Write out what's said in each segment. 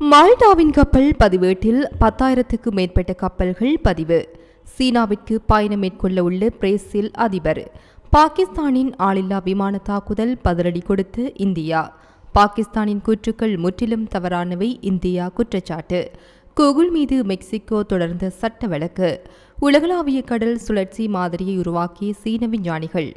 மால்டாவின் கப்பல் பதிவேட்டில் பத்தாயிரத்துக்கும் மேற்பட்ட கப்பல்கள் பதிவு. சீனாவிற்கு பயணம் மேற்கொள்ள உள்ள பிரேசில் அதிபர். பாகிஸ்தானின் ஆளில்லா விமான தாக்குதல் பதிலடி கொடுத்து இந்தியா. பாகிஸ்தானின் கூற்றுக்கள் முற்றிலும் தவறானவை இந்தியா குற்றச்சாட்டு. கூகுள் மீது மெக்சிகோ தொடர்ந்த சட்ட வழக்கு. உலகளாவிய கடல் சுழற்சி மாதிரியை உருவாக்கிய சீன விஞ்ஞானிகள்.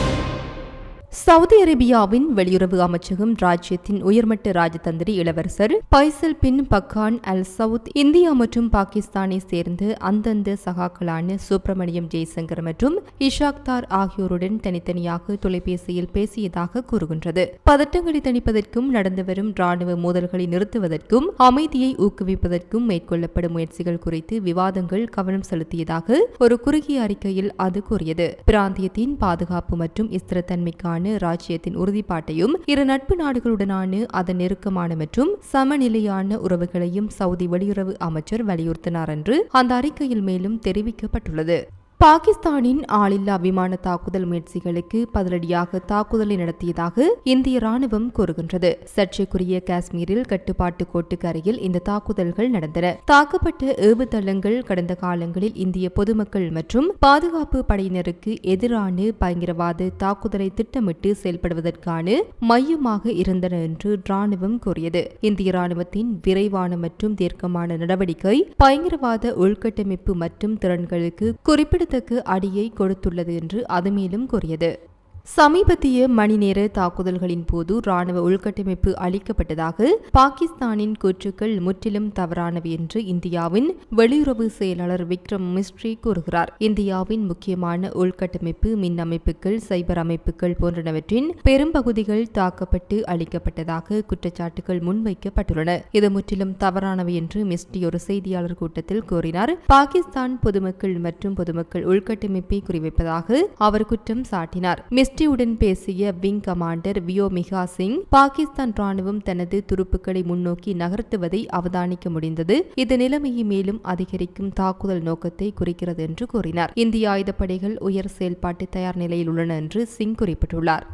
சவுதி அரேபியாவின் வெளியுறவு அமைச்சகம் ராஜ்யத்தின் உயர்மட்ட ராஜதந்திரி இளவரசர் பைசல் பின் பக்கான் அல் சவுத் இந்தியா மற்றும் பாகிஸ்தானை சேர்ந்து அந்தந்த சகாக்களான சுப்பிரமணியம் ஜெய்சங்கர் மற்றும் இஷாக்தார் ஆகியோருடன் தனித்தனியாக தொலைபேசியில் பேசியதாக கூறுகின்றது. பதட்டங்களை தணிப்பதற்கும் நடந்து வரும் ராணுவ மோதல்களை நிறுத்துவதற்கும் அமைதியை ஊக்குவிப்பதற்கும் மேற்கொள்ளப்படும் முயற்சிகள் குறித்து விவாதங்கள் கவனம் செலுத்தியதாக ஒரு குறுகிய அறிக்கையில் அது கூறியது. பிராந்தியத்தின் பாதுகாப்பு மற்றும் ஸ்திரத்தன்மைக்கான ராஜ்யத்தின் உறுதிப்பாட்டையும் இரு நட்பு நாடுகளுடனான அதன் நெருக்கமான மற்றும் சமநிலையான உறவுகளையும் சவுதி வெளியுறவு அமைச்சர் வலியுறுத்தினார் என்று அந்த அறிக்கையில் மேலும் தெரிவிக்கப்பட்டுள்ளது. பாகிஸ்தானின் ஆளில்லா விமான தாக்குதல் முயற்சிகளுக்கு பதிலடியாக தாக்குதலை நடத்தியதாக இந்திய ராணுவம் கூறுகின்றது. சர்ச்சைக்குரிய காஷ்மீரில் கட்டுப்பாட்டு கோட்டுக்கு அருகில் இந்த தாக்குதல்கள் நடந்தன. தாக்கப்பட்ட ஏவுதளங்கள் கடந்த காலங்களில் இந்திய பொதுமக்கள் மற்றும் பாதுகாப்பு படையினருக்கு எதிரான பயங்கரவாத தாக்குதலை திட்டமிட்டு செயல்படுவதற்கான மையமாக இருந்தன என்று ராணுவம் கூறியது. இந்திய ராணுவத்தின் விரைவான மற்றும் தீர்க்கமான நடவடிக்கை பயங்கரவாத உள்கட்டமைப்பு மற்றும் திறன்களுக்கு குறிப்பிட குறிப்பிடத்தக்க அடியை கொடுத்துள்ளது என்று அது மேலும் கூறியது. சமீபத்திய மணிநேர தாக்குதல்களின் போது ராணுவ உள்கட்டமைப்பு அளிக்கப்பட்டதாக பாகிஸ்தானின் கூற்றுக்கள் முற்றிலும் தவறானவை என்று இந்தியாவின் வெளியுறவு செயலாளர் விக்ரம் மிஸ்ட்ரி கூறுகிறார். இந்தியாவின் முக்கியமான உள்கட்டமைப்பு மின் அமைப்புகள் சைபர் அமைப்புகள் போன்றனவற்றின் பெரும்பகுதிகள் தாக்கப்பட்டு அளிக்கப்பட்டதாக குற்றச்சாட்டுகள் முன்வைக்கப்பட்டுள்ளன. இது முற்றிலும் தவறானவை என்று மிஸ்ட்ரி ஒரு செய்தியாளர் கூட்டத்தில் கூறினார். பாகிஸ்தான் பொதுமக்கள் மற்றும் பொதுமக்கள் உள்கட்டமைப்பை குறிவைப்பதாக அவர் குற்றம் சாட்டினார். எஸ்டியுடன் பேசிய wing commander Vyomika Singh Pakistan ராணுவம் தனது துருப்புக்களை முன்னோக்கி நகர்த்துவதை அவதானிக்க முடிந்தது. இது நிலைமையை மேலும் அதிகரிக்கும் தாக்குதல் நோக்கத்தை குறிக்கிறது என்று கூறினார். இந்திய ஆயுதப்படைகள் உயர் செயல்பாட்டு தயார் நிலையில் உள்ளன என்று சிங் குறிப்பிட்டுள்ளார்.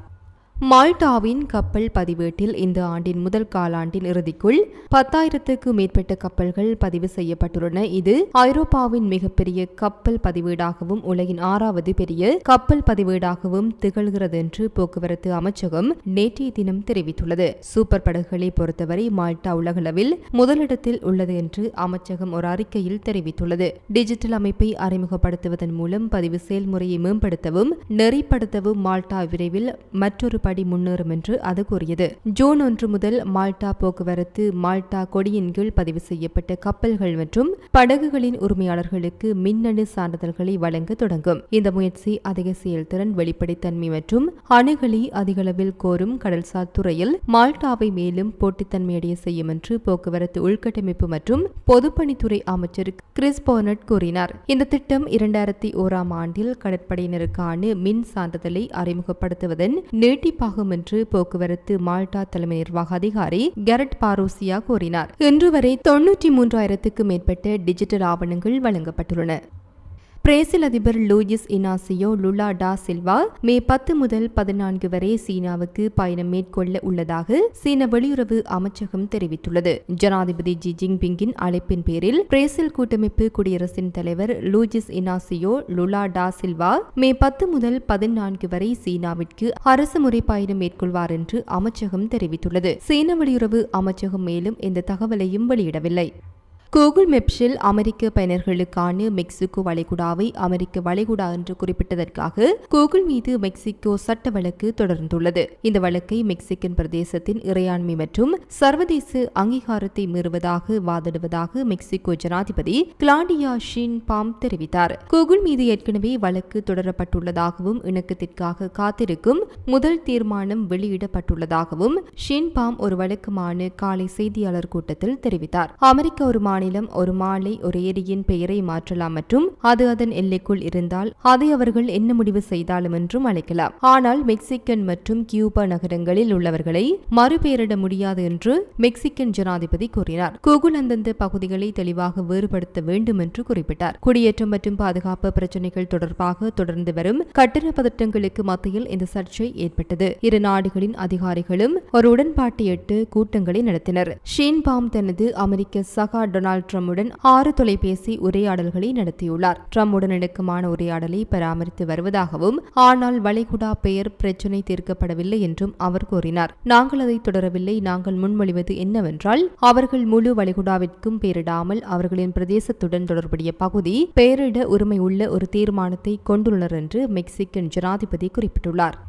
மால்டாவின் கப்பல் பதிவேட்டில் இந்த ஆண்டின் முதல் காலாண்டின் இறுதிக்குள் பத்தாயிரத்துக்கு மேற்பட்ட கப்பல்கள் பதிவு செய்யப்பட்டுள்ளன. இது ஐரோப்பாவின் மிகப்பெரிய கப்பல் பதிவேடாகவும் உலகின் ஆறாவது பெரிய கப்பல் பதிவேடாகவும் திகழ்கிறது என்று போக்குவரத்து அமைச்சகம் நேற்றைய தினம் தெரிவித்துள்ளது. சூப்பர் படகுகளை பொறுத்தவரை மால்டா உலகளவில் முதலிடத்தில் உள்ளது என்று அமைச்சகம் ஒரு அறிக்கையில் தெரிவித்துள்ளது. டிஜிட்டல் அமைப்பை அறிமுகப்படுத்துவதன் மூலம் பதிவு செயல்முறையை மேம்படுத்தவும் நெறிப்படுத்தவும் மால்டா விரைவில் மற்றொரு படி முன்னேறும் என்று அது கூறியது. ஜூன் ஒன்று முதல் மால்டா போக்குவரத்து மால்டா கொடியின் கீழ் பதிவு செய்யப்பட்ட கப்பல்கள் மற்றும் படகுகளின் உரிமையாளர்களுக்கு மின்னணு சான்றிதழ்களை வழங்க தொடங்கும். இந்த முயற்சி அதிக செயல்திறன் வெளிப்படைத்தன்மை மற்றும் அணுகலை அதிகளவில் கோரும் கடல்சார் துறையில் மால்டாவை மேலும் போட்டித்தன்மையடைய செய்யும் என்று போக்குவரத்து உள்கட்டமைப்பு மற்றும் பொதுப்பணித்துறை அமைச்சர் கிறிஸ் போனட் கூறினார். இந்த திட்டம் இரண்டாயிரத்தி ஓராம் ஆண்டில் கடற்படையினருக்கான மின் சான்றிதழை அறிமுகப்படுத்துவதன் நீட்டி இரட்டிப்பாகும் என்று போக்குவரத்து மால்டா தலைமை நிர்வாக அதிகாரி கெரட் பாரோசியா கூறினார். இன்று வரை தொன்னூற்றி மூன்றாயிரத்துக்கும் மேற்பட்ட டிஜிட்டல் ஆவணங்கள் வழங்கப்பட்டுள்ளன. பிரேசில் அதிபர் Luiz Inacio Lula da Silva மே பத்து முதல் பதினான்கு வரை சீனாவுக்கு பயணம் மேற்கொள்ள உள்ளதாக சீன வெளியுறவு அமைச்சகம் தெரிவித்துள்ளது. ஜனாதிபதி ஜி ஜின்பிங்கின் அழைப்பின் பேரில் பிரேசில் கூட்டமைப்பு குடியரசின் தலைவர் Luiz Inacio Lula da Silva மே பத்து முதல் பதினான்கு வரை சீனாவிற்கு அரசு முறை பயணம் மேற்கொள்வார் என்று அமைச்சகம் தெரிவித்துள்ளது. சீன வெளியுறவு அமைச்சகம் மேலும் எந்த தகவலையும் வெளியிடவில்லை. கூகுள் மெப்ஸில் அமெரிக்க பயனர்களுக்கான மெக்சிகோ வளைகுடாவை அமெரிக்க வளைகுடா என்று குறிப்பிட்டதற்காக கூகுள் மீது மெக்சிகோ சட்ட வழக்கு தொடர்ந்துள்ளது. இந்த வழக்கை மெக்சிகன் பிரதேசத்தின் இறையாண்மை மற்றும் சர்வதேச அங்கீகாரத்தை மீறுவதாக வாதிடுவதாக மெக்சிகோ ஜனாதிபதி கிளாடியா ஷின் பாம் தெரிவித்தார். கூகுள் மீது ஏற்கனவே வழக்கு தொடரப்பட்டுள்ளதாகவும் இணக்கத்திற்காக காத்திருக்கும் முதல் தீர்மானம் வெளியிடப்பட்டுள்ளதாகவும் ஷின் பாம் ஒரு வழக்கமான காலை செய்தியாளர் கூட்டத்தில் தெரிவித்தார். அமெரிக்க ஒரு மாநில மாநிலம் ஒரு மாலை ஒரு ஏரியின் பெயரை மாற்றலாம் மற்றும் அது அதன் எல்லைக்குள் இருந்தால் அதை அவர்கள் என்ன முடிவு செய்தாலும் என்றும் அழைக்கலாம். ஆனால் மெக்சிகன் மற்றும் கியூபா நகரங்களில் உள்ளவர்களை மறுபெயரிட முடியாது என்று மெக்சிகன் ஜனாதிபதி கூறினார். கூகுள் அந்தந்த பகுதிகளை தெளிவாக வேறுபடுத்த வேண்டும் என்று குறிப்பிட்டார். குடியேற்றம் மற்றும் பாதுகாப்பு பிரச்சினைகள் தொடர்பாக தொடர்ந்து வரும் கட்டண பதட்டங்களுக்கு மத்தியில் இந்த சர்ச்சை ஏற்பட்டது. இரு நாடுகளின் அதிகாரிகளும் ஒரு உடன்பாட்டை எட்டு கூட்டங்களை நடத்தினர். ஷீன்பாம் தனது அமெரிக்க சகா டொனால்ட் ட்ரம்புடன் ஆறு தொலைபேசி உரையாடல்களை நடத்தியுள்ளார். ட்ரம்புடன் நெருக்கமான உரையாடலை பராமரித்து வருவதாகவும் ஆனால் வளைகுடா பெயர் பிரச்சினை தீர்க்கப்படவில்லை என்றும் அவர் கூறினார். நாங்கள் அதை தொடரவில்லை. நாங்கள் முன்மொழிவது என்னவென்றால் அவர்கள் முழு வளைகுடாவிற்கும் பெயரிடாமல் அவர்களின் பிரதேசத்துடன் தொடர்புடைய பகுதி பெயரிட உரிமை உள்ள ஒரு தீர்மானத்தை கொண்டுள்ளனர் என்று மெக்சிகன் ஜனாதிபதி குறிப்பிட்டுள்ளார்.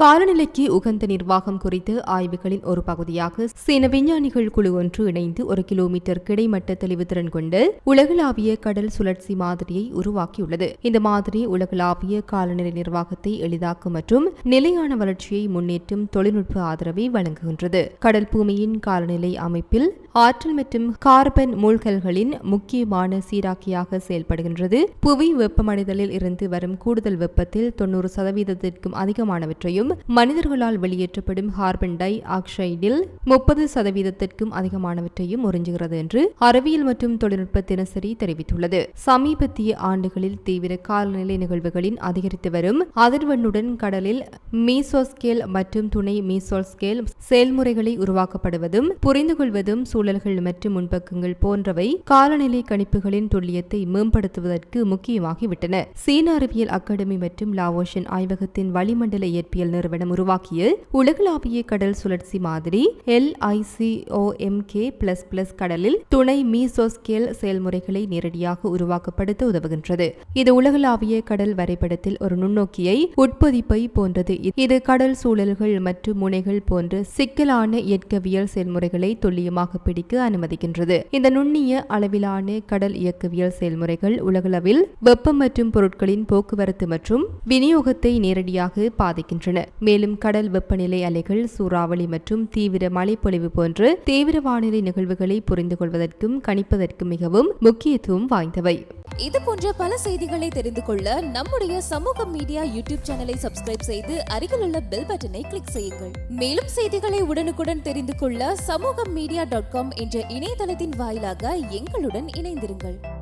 காலநிலைக்கு உகந்த நிர்வாகம் குறித்து ஆய்வுகளின் ஒரு பகுதியாக சீன விஞ்ஞானிகள் குழு ஒன்று இணைந்து ஒரு கிலோமீட்டர் கிடைமட்ட தெளிவுத்திறன் கொண்டு உலகளாவிய கடல் சுழற்சி மாதிரியை உருவாக்கியுள்ளது. இந்த மாதிரி உலகளாவிய காலநிலை நிர்வாகத்தை எளிதாக்கும் மற்றும் நிலையான வளர்ச்சியை முன்னேற்றும் தொழில்நுட்ப ஆதரவை வழங்குகின்றது. கடல் பூமியின் காலநிலை அமைப்பில் ஆற்றல் மற்றும் கார்பன் மூழ்கல்களின் முக்கியமான சீராக்கியாக செயல்படுகின்றது. புவி வெப்பமடைதலில் இருந்து வரும் கூடுதல் வெப்பத்தில் தொன்னூறு சதவீதத்திற்கும் அதிகமானவற்றையும் மனிதர்களால் வெளியேற்றப்படும் கார்பன் டை ஆக்சைடில் முப்பது சதவீதத்திற்கும் அதிகமானவற்றையும் உறிஞ்சுகிறது என்று அறிவியல் மற்றும் தொழில்நுட்ப தினசரி தெரிவித்துள்ளது. சமீபத்திய ஆண்டுகளில் தீவிர காலநிலை நிகழ்வுகளின் அதிகரித்து வரும் அதிர்வெண்ணுடன் கடலில் மீசோஸ்கேல் மற்றும் துணை மீசோஸ்கேல் செயல்முறைகளை உருவாக்கப்படுவதும் புரிந்து கொள்வதும் சூழல்கள் மற்றும் முன்பக்கங்கள் போன்றவை காலநிலை கணிப்புகளின் துல்லியத்தை மேம்படுத்துவதற்கு முக்கியமாகிவிட்டன. சீன அறிவியல் அகாடமி மற்றும் லாவோஷன் ஆய்வகத்தின் வளிமண்டல இயற்பியல் நிறுவனம் உருவாக்கிய உலகளாவிய கடல் சுழற்சி மாதிரி எல் கே பிளஸ் பிளஸ் கடலில் துணை மீசோஸ்கேல் செயல்முறைகளை நேரடியாக உருவாக்கப்படுத்த உதவுகின்றது. இது உலகளாவிய கடல் வரைபடத்தில் ஒரு நுண்ணோக்கியை உட்பொதிப்பை போன்றது. இது கடல் சூழல்கள் மற்றும் முனைகள் போன்ற சிக்கலான இயற்கவியல் செயல்முறைகளை துல்லியமாக பிடிக்க அனுமதிக்கின்றது. இந்த நுண்ணிய அளவிலான கடல் இயக்கவியல் செயல்முறைகள் உலகளவில் வெப்பம் மற்றும் பொருட்களின் போக்குவரத்து மற்றும் விநியோகத்தை நேரடியாக பாதிக்கின்றன. மேலும் கடல் வெப்பநிலை அலைகள் சூறாவளி மற்றும் தீவிர மழைப்பொழிவு போன்று தீவிர வானிலை நிகழ்வுகளை புரிந்து கொள்வதற்கும் கணிப்பதற்கும் மிகவும் முக்கியத்துவம் வாய்ந்தவை. இது போன்ற பல செய்திகளை தெரிந்து கொள்ள நம்முடைய சமூக மீடியா யூடியூப் சேனலை சப்ஸ்கிரைப் செய்து அருகிலுள்ள பெல் பட்டனை கிளிக் செய்யுங்கள். மேலும் செய்திகளை உடனுக்குடன் தெரிந்து கொள்ள சமூக மீடியா டாட் காம் என்ற இணையதளத்தின் வாயிலாக எங்களுடன் இணைந்திருங்கள்.